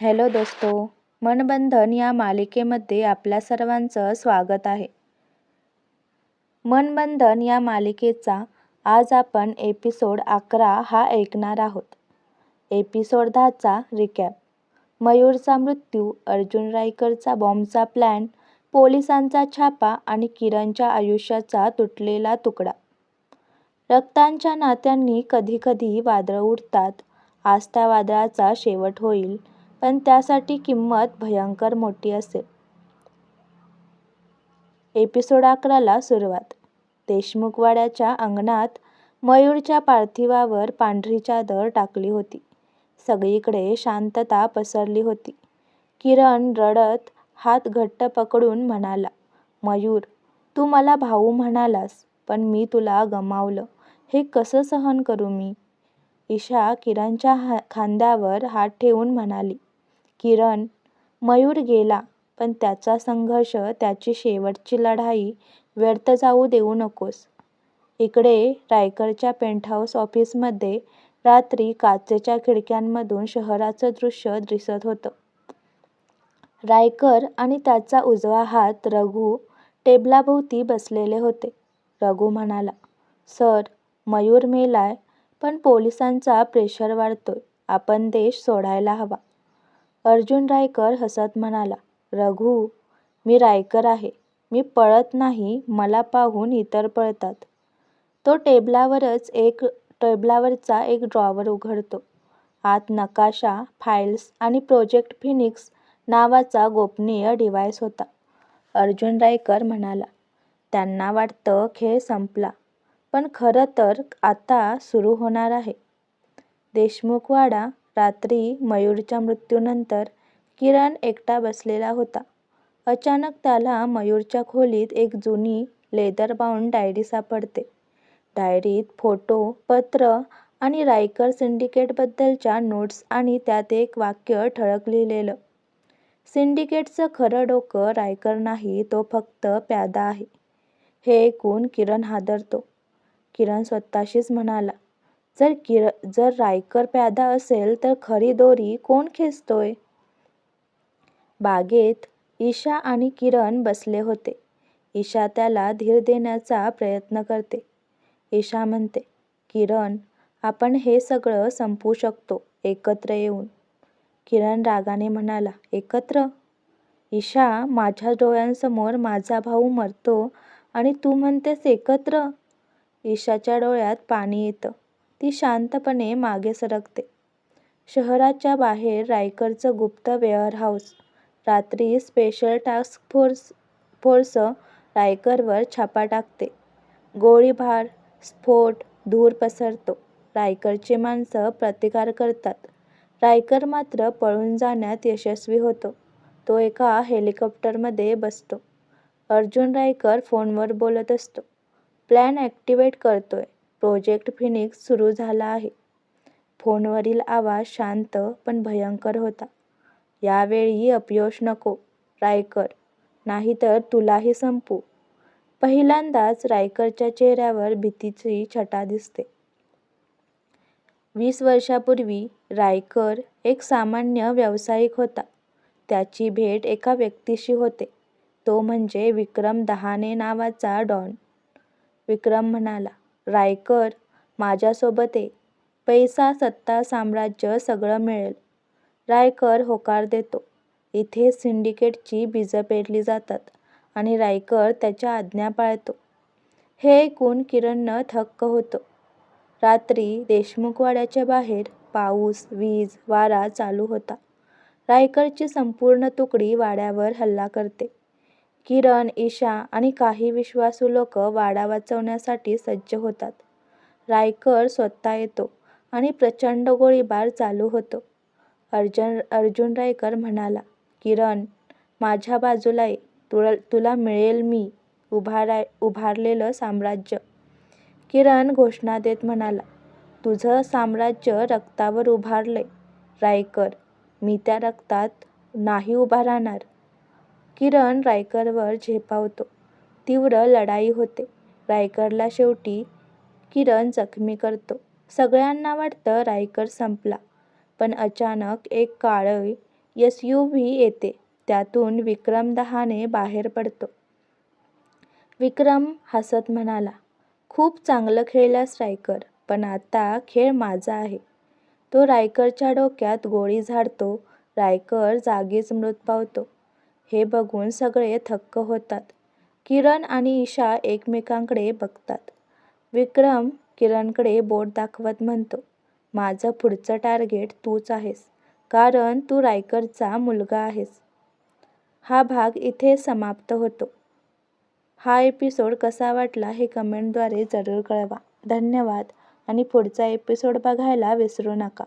Hello दोस्तो मनबंधन या मालिकेमध्ये आपल्या सर्वांचं स्वागत आहे. मनबंधन या मालिकेचा आज आपण एपिसोड अकरा हा ऐकणार आहोत. एपिसोड दहाचा रिकॅप मयूरचा मृत्यू अर्जुन रायकरचा बॉम्बचा प्लॅन पोलिसांचा छापा आणि किरणच्या आयुष्याचा तुटलेला तुकडा. रक्तांच्या नात्यांनी कधीकधी वादळं उठतात आज त्या वादळाचा शेवट होईल पण त्यासाठी किंमत भयंकर मोठी असेल एपिसोड अकराला सुरुवात. देशमुखवाड्याच्या अंगणात मयूरच्या पार्थिवावर पांढरी चादर टाकली होती. सगळीकडे शांतता पसरली होती. किरण रडत हात घट्ट पकडून म्हणाला मयूर तू मला भाऊ म्हणालास पण मी तुला गमावलं. हे कसं सहन करू मी? ईशा किरणच्या हा खांद्यावर हात ठेवून म्हणाली किरण मयूर गेला पण त्याचा संघर्ष त्याची शेवटची लढाई व्यर्थ जाऊ देऊ नकोस. इकडे रायकरच्या पेंटहाऊस ऑफिसमध्ये रात्री काचेच्या खिडक्यांमधून शहराचं दृश्य दिसत होतं. रायकर आणि त्याचा उजवा हात रघु टेबलाभोवती बसलेले होते. रघु म्हणाला सर मयूर मेलाय पण पोलिसांचा प्रेशर वाढतोय. आपण देश सोडायला हवा. अर्जुन रायकर हसत म्हणाला रघु मी रायकर आहे. मी पळत नाही मला पाहून इतर पळतात. तो टेबलावरच एक टेबलावरचा एक ड्रॉवर उघडतो. आत नकाशा फाईल्स आणि प्रोजेक्ट फिनिक्स नावाचा गोपनीय डिव्हाइस होता. अर्जुन रायकर म्हणाला त्यांना वाटतं खेळ संपला पण खरं तर आता सुरू होणार आहे. देशमुखवाडा रात्री मयूरच्या मृत्यूनंतर किरण एकटा बसलेला होता. अचानक त्याला मयूरच्या खोलीत एक जुनी लेदर बाउंड डायरी सापडते. डायरीत फोटो पत्र आणि रायकर सिंडिकेटबद्दलच्या नोट्स आणि त्यात एक वाक्य ठळक लिहिलेलं. सिंडिकेटचं खरं डोकं रायकर नाही तो फक्त प्यादा आहे. हे ऐकून किरण हादरतो. किरण स्वतःशीच म्हणाला जर किर जर रायकर प्यादा असेल तर खरी दोरी कोण खेचतोय? बागेत ईशा आणि किरण बसले होते. ईशा त्याला धीर देण्याचा प्रयत्न करते. ईशा म्हणते किरण आपण हे सगळं संपवू शकतो एकत्र येऊन. किरण रागाने म्हणाला एकत्र? ईशा माझ्या डोळ्यांसमोर माझा भाऊ मरतो आणि तू म्हणतेस एकत्र? ईशाच्या डोळ्यात पाणी येतं. ती शांतपणे मागे सरकते. शहराच्या बाहेर रायकरचं गुप्त वेअरहाऊस रात्री स्पेशल टास्क फोर्स फोर्स रायकरवर छापा टाकते. गोळीबार स्फोट धूर पसरतो. रायकरची माणसं प्रतिकार करतात. रायकर मात्र पळून जाण्यात यशस्वी होतो. तो एका हेलिकॉप्टरमध्ये बसतो. अर्जुन रायकर फोनवर बोलत असतो. प्लॅन ॲक्टिवेट करतोय. प्रोजेक्ट फिनिक्स सुरू झाला आहे. फोनवरील आवाज शांत पण भयंकर होता. यावेळी अपयश नको रायकर. नाहीतर तुलाही संपू. पहिल्यांदाच रायकरच्या चेहऱ्यावर भीतीची छटा दिसते. वीस वर्षापूर्वी रायकर एक सामान्य व्यावसायिक होता. त्याची भेट एका व्यक्तीशी होते. तो म्हणजे विक्रम दहाने नावाचा डॉन. विक्रम म्हणाला रायकर माझ्यासोबत ये पैसा सत्ता साम्राज्य सगळं मिळेल. रायकर होकार देतो. इथे सिंडिकेटची बीजं पेरली जातात आणि रायकर त्याच्या आज्ञा पाळतो. हे ऐकून किरणनं थक्क होतं. रात्री देशमुखवाड्याच्या बाहेर पाऊस वीज वारा चालू होता. रायकरची संपूर्ण तुकडी वाड्यावर हल्ला करते. किरण ईशा आणि काही विश्वासू लोक वाडा वाचवण्यासाठी सज्ज होतात. रायकर स्वतः येतो आणि प्रचंड गोळीबार चालू होतो. अर्जुन अर्जुन रायकर म्हणाला किरण माझ्या बाजूला ये. तुला तुला मिळेल मी उभाराय उभारलेलं साम्राज्य. किरण घोषणा देत म्हणाला तुझं साम्राज्य रक्तावर उभारलंय. रायकर मी त्या रक्तात नाही उभा राहणार. किरण रायकरवर झेपावतो तीव्र लढाई होते रायकरला शेवटी किरण जखमी करतो सगळ्यांना वाटतं रायकर संपला पण अचानक एक काळी एस यू व्ही येते त्यातून विक्रम दहाने बाहेर पडतो. विक्रम हसत म्हणाला, खूप चांगलं खेळलास रायकर. पण आता खेळ माझा आहे. तो रायकरच्या डोक्यात गोळी झाडतो. रायकर जागीच मृत पावतो. हे बघून सगळे थक्क होतात. किरण आणि ईशा एकमेकांकडे बघतात. विक्रम किरणकडे बोट दाखवत म्हणतो, माझं पुढचं टार्गेट तूच आहेस. कारण तू रायकरचा मुलगा आहेस. हा भाग इथे समाप्त होतो. हा एपिसोड कसा वाटला हे कमेंटद्वारे जरूर कळवा. धन्यवाद आणि पुढचा एपिसोड बघायला विसरू नका.